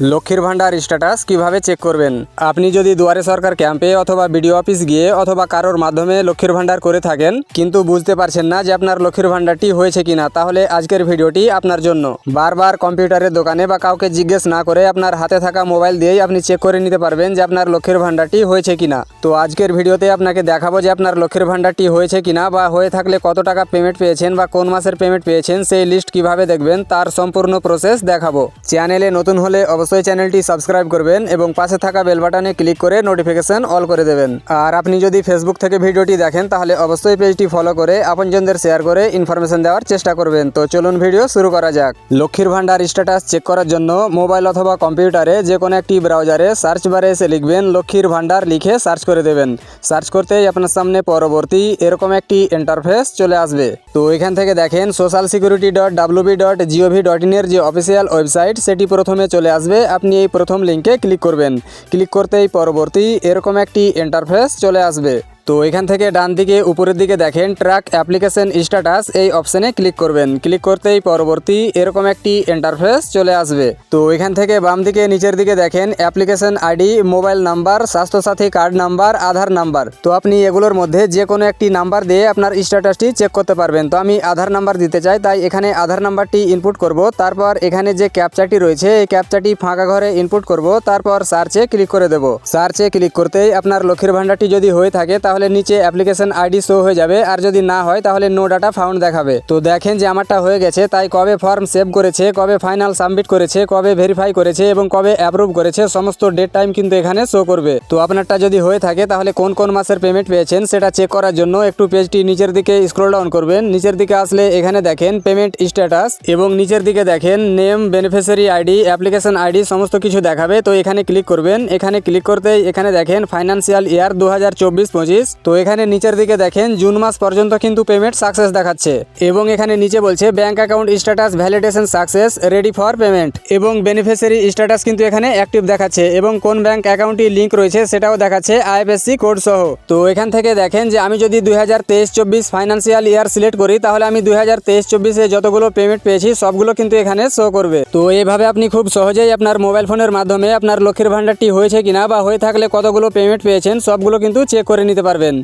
লক্ষ্মীর ভান্ডার স্ট্যাটাস কীভাবে চেক করবেন? আপনি যদি দুয়ারে সরকার ক্যাম্পে অথবা বিডিও অফিস গিয়ে অথবা কারোর মাধ্যমে লক্ষ্মীর ভান্ডার করে থাকেন, কিন্তু বুঝতে পারছেন না যে আপনার লক্ষ্মীর ভান্ডারটি হয়েছে কিনা, তাহলে আজকের ভিডিওটি আপনার জন্য। বারবার কম্পিউটারের দোকানে বা কাউকে জিজ্ঞেস না করে আপনার হাতে থাকা মোবাইল দিয়েই আপনি চেক করে নিতে পারবেন যে আপনার লক্ষ্মীর ভান্ডারটি হয়েছে কিনা। তো আজকের ভিডিওতে আপনাকে দেখাবো যে আপনার লক্ষ্মীর ভান্ডারটি হয়েছে কিনা বা হয়ে থাকলে কত টাকা পেমেন্ট পেয়েছেন বা কোন মাসের পেমেন্ট পেয়েছেন, সেই লিস্ট কীভাবে দেখবেন, তার সম্পূর্ণ প্রসেস দেখাবো। চ্যানেলে নতুন হলে অবশ্যই চ্যানেলটি সাবস্ক্রাইব করবেন এবং পাশে থাকা বেল বাটনে ক্লিক করে নোটিফিকেশন অল করে দেবেন। আর আপনি যদি ফেসবুক থেকে ভিডিওটি দেখেন, তাহলে অবশ্যই পেজটি ফলো করে আপনজনদের শেয়ার করে ইনফরমেশন দেওয়ার চেষ্টা করবেন। তো চলুন ভিডিও শুরু করা যাক। লক্ষ্মীর ভান্ডার স্ট্যাটাস চেক করার জন্য মোবাইল অথবা কম্পিউটারে যে কোনো একটি ব্রাউজারে সার্চ বারে এসে লিখবেন লক্ষ্মীর ভান্ডার লিখে সার্চ করে দেবেন। সার্চ করতেই আপনার সামনে পরবর্তী এরকম একটি ইন্টারফেস চলে আসবে। তো এখান থেকে দেখেন social security dot WB dot gov dot ইনের যে অফিসিয়াল ওয়েবসাইট সেটি প্রথমে চলে আসবে। আপনি এই প্রথম লিঙ্কে ক্লিক করবেন। ক্লিক করতেই পরবর্তী এরকম একটি এন্টারফেস চলে আসবে। তো এখান থেকে ডান দিকে, উপরের দিকে দেখেন ট্র্যাক অ্যাপ্লিকেশন স্ট্যাটাস এই অপশনে ক্লিক করবেন। ক্লিক করতেই পরবর্তী এরকম একটি ইন্টারফেস চলে আসবে। তো এখান থেকে বাম দিকে, নিচের দিকে দেখেন application ID mobile number Swasthya Sathi card number Aadhaar number তো আপনি এগুলোর মধ্যে যে কোনো একটি নাম্বার দিয়ে আপনার স্ট্যাটাসটি চেক করতে পারবেন। তো আমি আধার নাম্বার দিতে চাই, তাই এখানে আধার নাম্বারটি ইনপুট করব। তারপর এখানে যে ক্যাপচাটি রয়েছে, এই ক্যাপচাটি ফাঁকা ঘরে ইনপুট করব। তারপর সার্চে ক্লিক করে দেব। সার্চে ক্লিক করতেই আপনার লক্ষ্মীর ভাণ্ডারটি যদি হয়ে থাকে, তাহলে নিচে অ্যাপ্লিকেশন আইডি শো হয়ে যাবে। আর যদি না হয়, তাহলে নো ডাটা ফাউন্ড দেখাবে। তো দেখেন যে আমারটা হয়ে গেছে, তাই কবে ফর্ম সেভ করেছে, কবে ফাইনাল সাবমিট করেছে, কবে ভেরিফাই করেছে এবং কবে অ্যাপ্রুভ করেছে, সমস্ত ডেট টাইম কিন্তু এখানে শো করবে। তো আপনারটা যদি হয়ে থাকে, তাহলে কোন কোন মাসের পেমেন্ট পেয়েছেন, সেটা চেক করার জন্য একটু পেজটি নিচের দিকে স্ক্রল ডাউন করবেন। নিচের দিকে আসলে এখানে দেখেন পেমেন্ট স্ট্যাটাস এবং নিচের দিকে দেখেন name beneficiary ID application ID সমস্ত কিছু দেখাবে। তো এখানে ক্লিক করবেন। এখানে ক্লিক করতেই এখানে দেখেন ফাইন্যান্সিয়াল ইয়ার দু হাজার চব্বিশ পঁচিশ। তো এখানে নিচের দিকে দেখেন, জুন মাস পর্যন্ত কিন্তু পেমেন্ট সাকসেস দেখাচ্ছে। এবং এখানে নিচে বলছে bank account status validation success ready for payment এবং বেনিফিশিয়ারি স্ট্যাটাস কিন্তু এখানে অ্যাক্টিভ দেখাচ্ছে। এবং কোন ব্যাংক অ্যাকাউন্টটি লিঙ্ক রয়েছে সেটাও দেখাচ্ছে আইএফএসসি কোড সহ। তো এখান থেকে দেখেন যে, আমি যদি দুই হাজার তেইশ চব্বিশ ফাইন্যান্সিয়াল ইয়ার সিলেক্ট করি, তাহলে আমি দুই হাজার তেইশ চব্বিশে যতগুলো পেমেন্ট পেয়েছি, সবগুলো কিন্তু এখানে শো করবে। তো এইভাবে আপনি খুব সহজেই আপনার মোবাইল ফোনের মাধ্যমে আপনার লক্ষ্মীর ভান্ডারটি হয়েছে কিনা বা হয়ে থাকলে কতগুলো পেমেন্ট পেয়েছেন, সবগুলো কিন্তু চেক করে নিতে পারবেন।